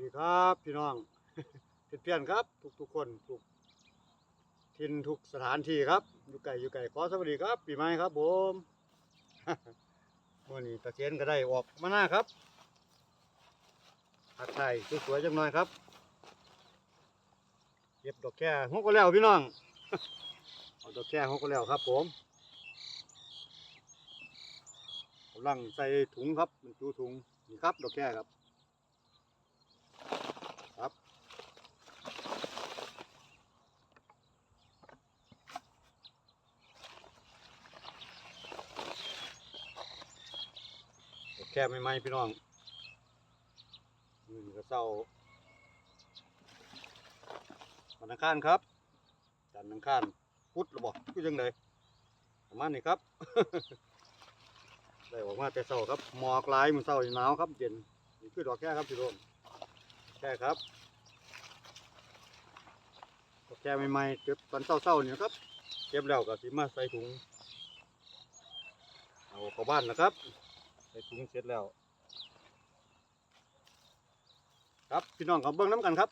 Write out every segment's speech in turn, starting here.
ดีครับพี่น้องเพื่อนครับ ทุกทุกคนทุกทินทุกสถานที่ครับ อยู่ไกลอยู่ไกลขอสวัสดีครับ ปีใหม่ครับผมเมื่อนี้ตะเชนก็ได้ออกมาหน้าครับผัดไทยสวยๆจังหน่อยครับเก็บดอกแค่หกก็แล้วพี่น้องเอาดอกแค่หกก็แล้วครับ ผมกำลังใส่ถุงครับบรรจุถุงนี่ครับ ดอกแค่ครับ แค่ไม่ไหมพี่น้องมือก็เศร้าวันอังคารครับจันทร์อังคารพุธระบอกคือจังไดประมาณนี้ครับ ได้ออกมาแต่เศร้าครับหมอกลายมือเศร้าหนาวครับเย็นนี่คือดอกแค่ครับพี่โรมแค่ครับก็แค่ใหม่ๆเก็บตอนเศร้าๆนี่นะครับเก็บแล้วก็สิมาใส่ถุงเอาเข้าบ้านนะครับ ใส่ถุงเสร็จแล้ว ครับพี่น้องกับเบิ้งน้ำกันครับ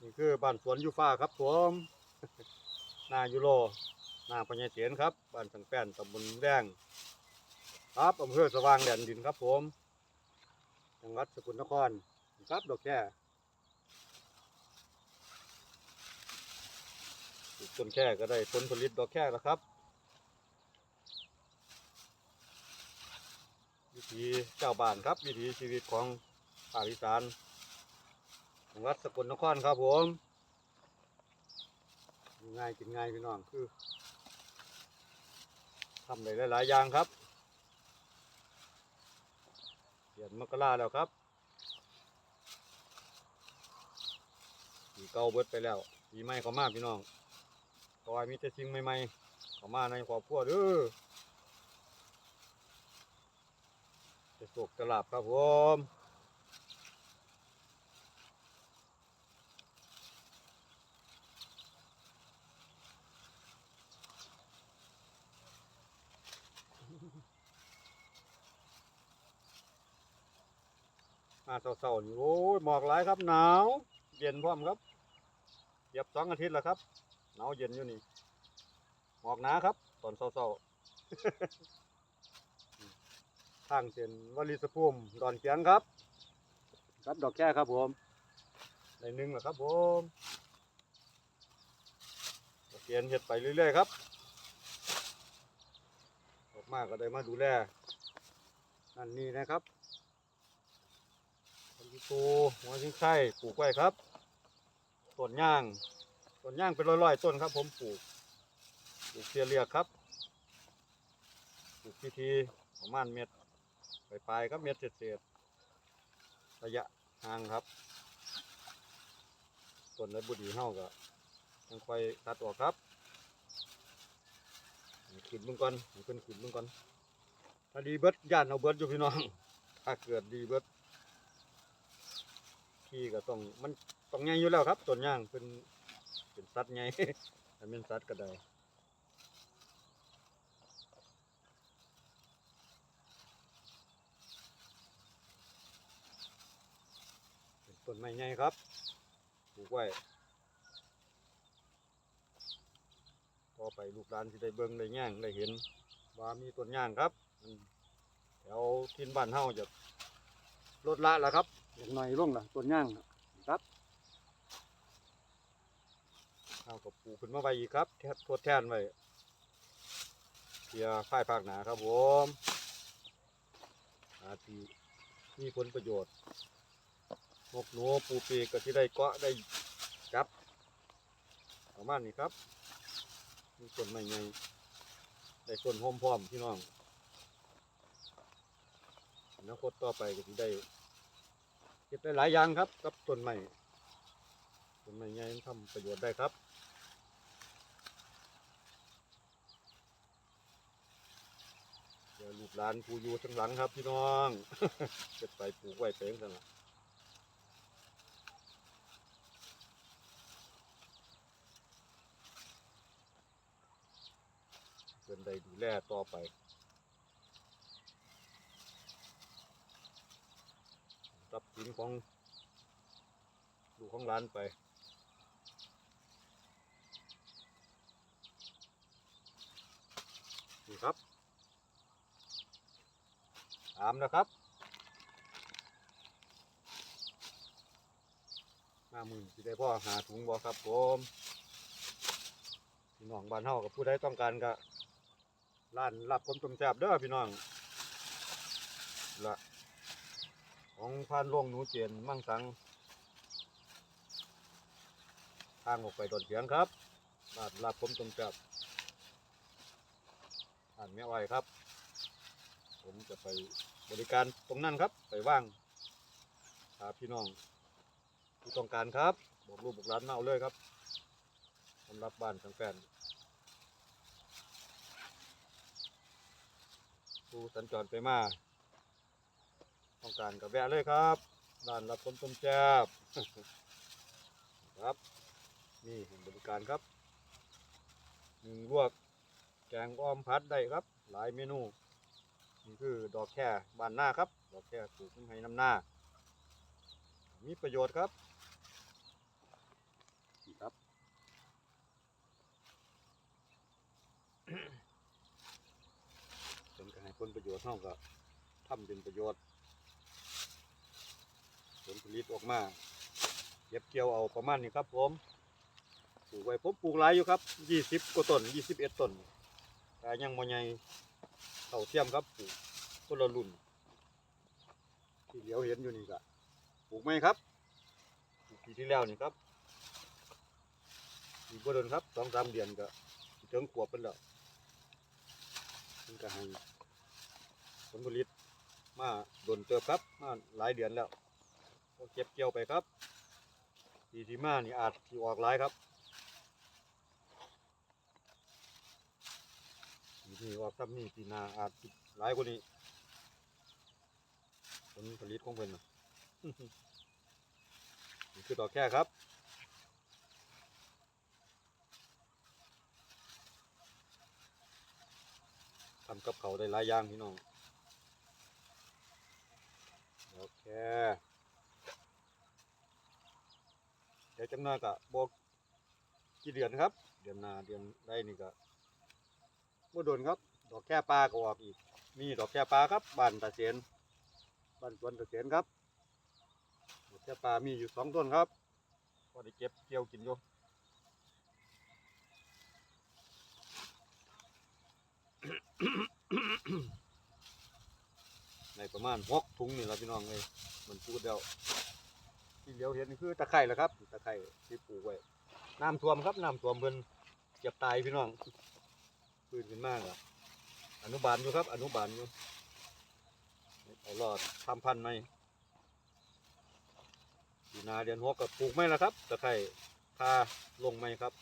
นี่คือบ้านสวนยูฟ้าครับผมนายูโรนาปัญญาเสียนครับบ้านสังแป้นตำบลแดงครับอำเภอสว่างแดนดินครับผมจังหวัดสกลนครครับดอกแค่ ต้นแค่ก็ได้ผลผลิตดอกแค่แล้วครับวิถีเจ้าบ้านครับ วิถีชีวิตของภาคอีสานจังวัดสกลนครครับผมง่ายกินง่ายพี่น้องคือทำได้หลายๆอย่างครับเดือนมกราแล้วครับปีเก่าเบิดไปแล้วปีใหม่เขามาพี่น้อง ขอให้มีแต่สิ่งใหม่ๆเขามาในครอบครัวเด้อจะสุกจะหลับครับผมมาเศร้าๆนี่โอ้ยหมอกหลายครับหนาว เย็นพร้อมครับเหยียบสองอาทิตย์แล้วครับ หนาวเย็นอยู่นี่หมอกหนาครับ ตอนเศร้าๆทางเส้นวลีสะพุ่มดอนเกียงครับ ครับดอกแค่ครับผมในหนึ่งแล้วครับผมดอกเกียนเห็ดไปเรื่อยๆครับออกมาก็ได้มาดูแลนั่นนี่นะครับต้นตูหัวชิงไข่ปลูกไว้ครับต้นย่าง ต้นย่างเป็นร้อยๆต้นครับ ผมปลูกปลูกเสียเรียกครับปลูกพิธีประมาณเม็ดไปปลายก็เม็ดเศษๆระยะห่างครับต้นและบุดีเฮาก็ยังค่อยตัดออกครับให้ขึ้นเบิ่งก่อนให้นขึ้นเบิ่งก่อนถ้าดีเบิร์ดย่านเอาเบิร์ดอยู่พี่น้อง ถ้าเกิดดีเบิร์ดขี้ก็ต้องมันต้องใหญ่อยู่แล้วครับต้นย่างเป็น เป็นสัตว์ใหญ่ถ้าเป็นสัตว์ก็ได้เป็นต้นไม้ใหญ่ครับปลูกไว้ต่อไปลูกหลานที่ได้เบิ่งได้แย่งได้เห็น ว่ามีต้นย่างครับแถวทินบ้านเฮาจะลดละแล้วครับอย่างหน่อยลงละต้นย่างครับ เฮาก็ปลูกขึ้นมาไว้อีกครับแททดแทนไว้เพียค่ายภาคหนาครับผมอาทีมีผลประโยชน์นกหนูปูปีกก็ที่ได้เกาะได้จับประมาณนี้ครับมีต้นไม้ใหญ่ได้ต้นโฮมพร้อมพี่น้องอนาคตต่อไปก็ที่ได้เก็บได้หลายอย่างครับ กับต้นไม้ต้นไม้ใหญ่ทำประโยชน์ได้ครับ ลานกูอยู่ทั้งหลังครับพี่น้องจะไปปลูกไว้เปลงกันละเป็นใดดูแลต่อไปรับสินของลูกของร้านไป ตามนะครับมามือสิได้พ่อหาถุงบ่ครับผมพี่น้องบ้านเฮากับผู้ใดต้องการก็ร้านรับผมต้มแซ่บเด้อพี่น้องละของพานหลวงหนูเจียนมั่งสังทางออกไปดอนเสียงครับร้านรับผมต้มแซ่บอ่านแม่อ้อยครับ ผมจะไปบริการตรงนั้นครับ ไปว่างหาพี่น้องผู้ต้องการครับ บอกลูกบอกหลานมาเอาเลยครับสำหรับบ้านทั้งแฟนผู้สัญจรไปมา ต้องการกับแวะเลยครับร้านรับคนต้มแซ่บครับนี่เห็นบริการครับหนึ่งลวกแกงอ้อมพัดได้ครับ หลายเมนู นี่คือดอกแค่บานหน้าครับ ดอกแค่ปลูกให้น้ำหน้า มีประโยชน์ครับนี่ครับ เป็นการให้ผลประโยชน์เท่ากับทำเป็นประโยชน์ ผลผลิตออกมาเก็บเกี่ยวเอาประมาณนี้ครับผม ปลูกไว้ผมปลูกหลายอยู่ครับยี่สิบกว่าต้นยี่สิบเอ็ดต้นแต่ยังบ่ใหญ่ เท่าเทียมครับปลูกคนละรุ่น ที่เหลียวเห็นอยู่นี่ก็ปลูกไหมครับปลูกปีที่แล้วนี่ครับอีกบ่โดนครับสองสามเดือนก็ถึงขวบเป็นแล้วมันก็ให้ผลผลิตมาโดนเติบครับมาหลายเดือนแล้วก็เก็บเกี่ยวไปครับปีที่มานี่อาจที่ออกหลายครับ นี้ออกซ้ำนี่ปีหนาอาจสิหลายกว่านี้ผลผลิตของเพิ่นน่ะ นี่คือดอกแค่ครับ ทำกับเขาวได้หลายอย่างพี่น้องดอกแค่เดี๋ยวจังหน้อยก็บอกกี่เดือนครับ เดือนหน้าเดือนได้นี่ก็ บ่โดนครับ ดอกแค่ปลาก็ออกอีก มีดอกแค่ปลาครับบ้านตาเสียนบ้านสวนตาเสียนครับ ดอกแค่ปลามีอยู่สองต้นครับพอได้เก็บเกี่ยวกินอยู่ในประมาณหกถุงนี่ละพี่น้องเลยมันพูดแล้วที่เดียวเห็นคือตะไคร่แหละครับ ตะไคร่ที่ปลูกไว้น้ำท่วมครับน้ำท่วมเพิ่นเจ็บตายพี่น้อง พื้นขึ้นมากอะอนุบาลอยู่ครับ อนุบาลอยู่เอารอดทำพันไหมปีนาเดือนหกกับปลูกไหมล่ะครับตะไคร่พาลงไหมครับ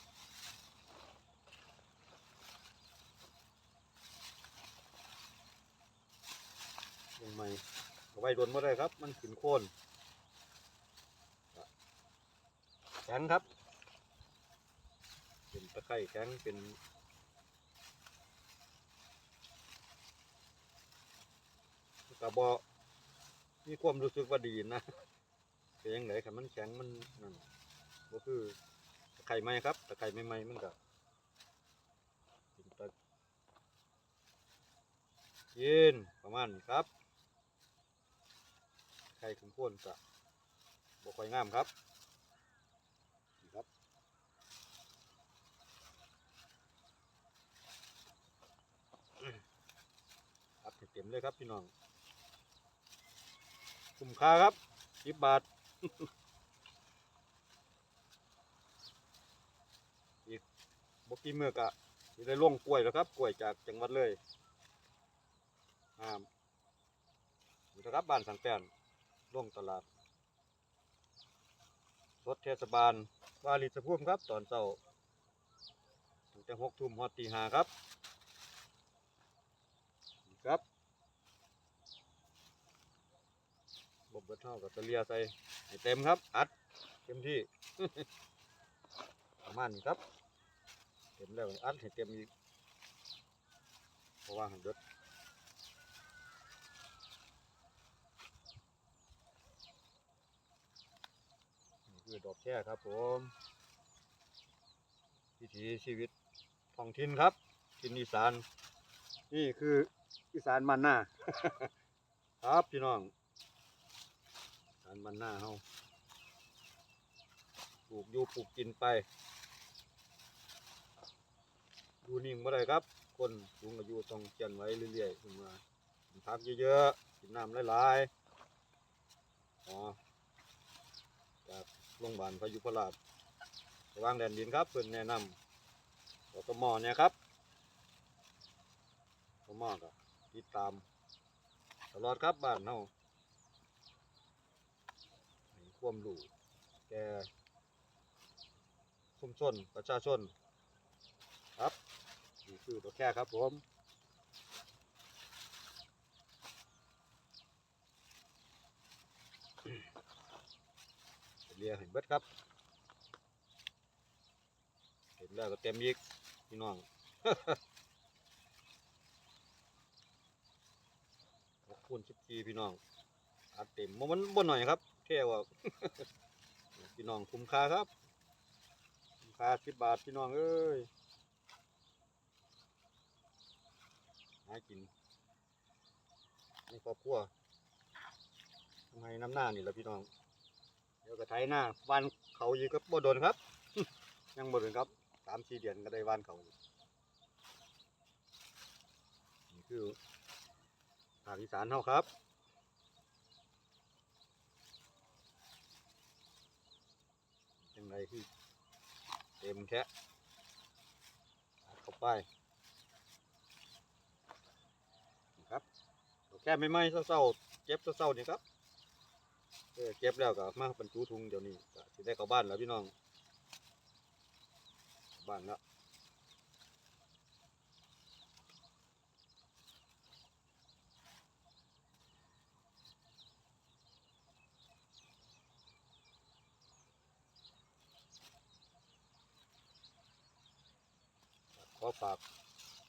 ลงใหมเอาไว้โดนไม่ได้ครับ มันขึ้นโคนแข็งครับ เป็นตะไคร่แข็งเป็น กระบอมีความรู้สึกว่าดีนะเป็นยังไงครับมันแข็งมันนั่นก็คือตะไคร่ไหมครับตะไคร่ใหม่ๆมันก็เป็นตะเย็นประมาณนี้ครับไข่ขึ้นโคนก็บ่ค่อยงามครับครับอัดให้เต็มเลยครับพี่น้อง คุ้มค่าครับสิบบาท อีกบกี่มือกะสิได้ล่วงกล้วยแล้วครับ กล้วยจากจังหวัดเลยอ่านะครับบ้านสังแปนล่วงตลาดรถเทศบาลวาริสภูมิครับ ตอนเช้าตั้งแต่หกทุ่มฮอดตีหาครับดีครับ บบเบิดเท่ากับตะเลียใส่ให้เต็มครับ อัดเต็มที่ ประมาณนี้ครับ เต็มแล้วอัดให้เต็มอีกเพราะว่าหันเด็ดดอกแค่ครับผมวิถีชีวิตท้องถิ่นครับถิ่นอีสาน นี่คืออีสานมันหน้า ครับพี่น้อง อีสานมันหน้าเฮาปลูกอยู่ปลูกกินไปอยู่นิ่งบ่อได้ครับ คนสูงอายุต้องเขียนไว้เรื่อยๆขึ้นมากินผักเยอะๆกินน้ำหลายๆอ๋อจากโรงพยาบาลพายุพราชระวางแดนดินครับเพิ่อนแนะนำกตมอเนี่ยครับกตมอก็ติดตามตลอดครับบ้านเฮา ความรู้แก่ชุมชนประชาชน ครับนี่คือตัวแค่ครับผมเรียกเห็นเบิดครับ เห็นแล้วก็เต็มยิกพี่น้องขอบคุณสิบจีพี่น้องอัดเต็มมันบ่หน่อยครับ แค่ว่าพี่น้องคุ้มค่าครับคุ้มค่าสิบบาทพี่น้องเอ้ยหากินในครอบครัวทำไมน้ำหน้านี่แหละพี่น้อง เดี๋ยวก็ไถหน้าวันเขาอยู่ก็บ่โดนครับ ยังบ่โดนครับสามสี่เดือนก็ได้วันเขานี่คือภาคอีสานเฮาครับ ในที่เต็มแค่เข้าไปนะครับแค่ไม่ไหม้เศร้าๆเจ็บเศร้าๆนี่ครับเก็บแล้วก็มาบรรจุถุงเดี๋ยวนี้จะได้เข้าบ้านแล้วพี่น้อง บ้านแล้ว อฝาก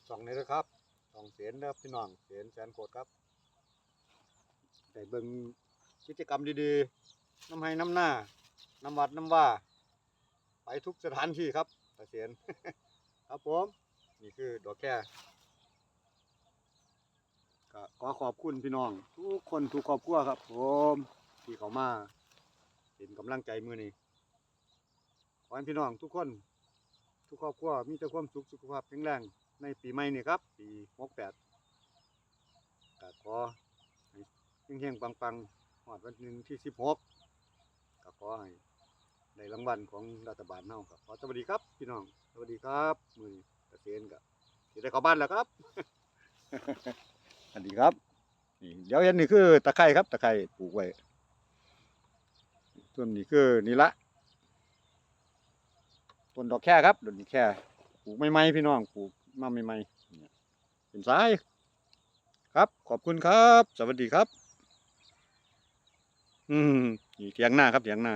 ช่องนี้ด้วยครับช่องเสียนนะครับพี่น้องเสียนแสนโคตรครับได้เบิ่งกิจกรรมดีๆน้ำให้น้ำหน้าน้ำวัดน้ำว่า ไปทุกสถานที่ครับตาเสียนครับผมนี่คือดอกแค่ก็ขอขอบคุณพี่น้อง ทุกคนทุกครอบครัวครับผมที่เขามาเป็นกำลังใจมือนี้ขอให้พี่น้องทุกคน กครอบครัวมีแต่ความสุขสุขภาพแข็งแรงในปีใหม่นี่ครับ ปีหกแปดก็ขอให้เฮงๆปังๆหอดวันหนึ่งที่สิบหกก็ขอให้ในรางวัลของรัฐบาลเฮาครับขอสวัสดีครับ พี่น้องสวัสดีครับมือเกษตรกับสิได้เข้าบ้านแล้วครับสวัสดีครับนี่เดี๋ยวเห็นนี่คือตะไคร้ครับ ตะไคร้ปลูกไว้ต้นนี้คือนี่ละ ต้นดอกแค่ครับต้นแค่ปลูกใหม่ๆพี่น้องปลูกมาใหม่ๆเนี่ยเป็นสายครับขอบคุณครับ สวัสดีครับ อืมนี่เถียงหน้าครับเถียงหน้า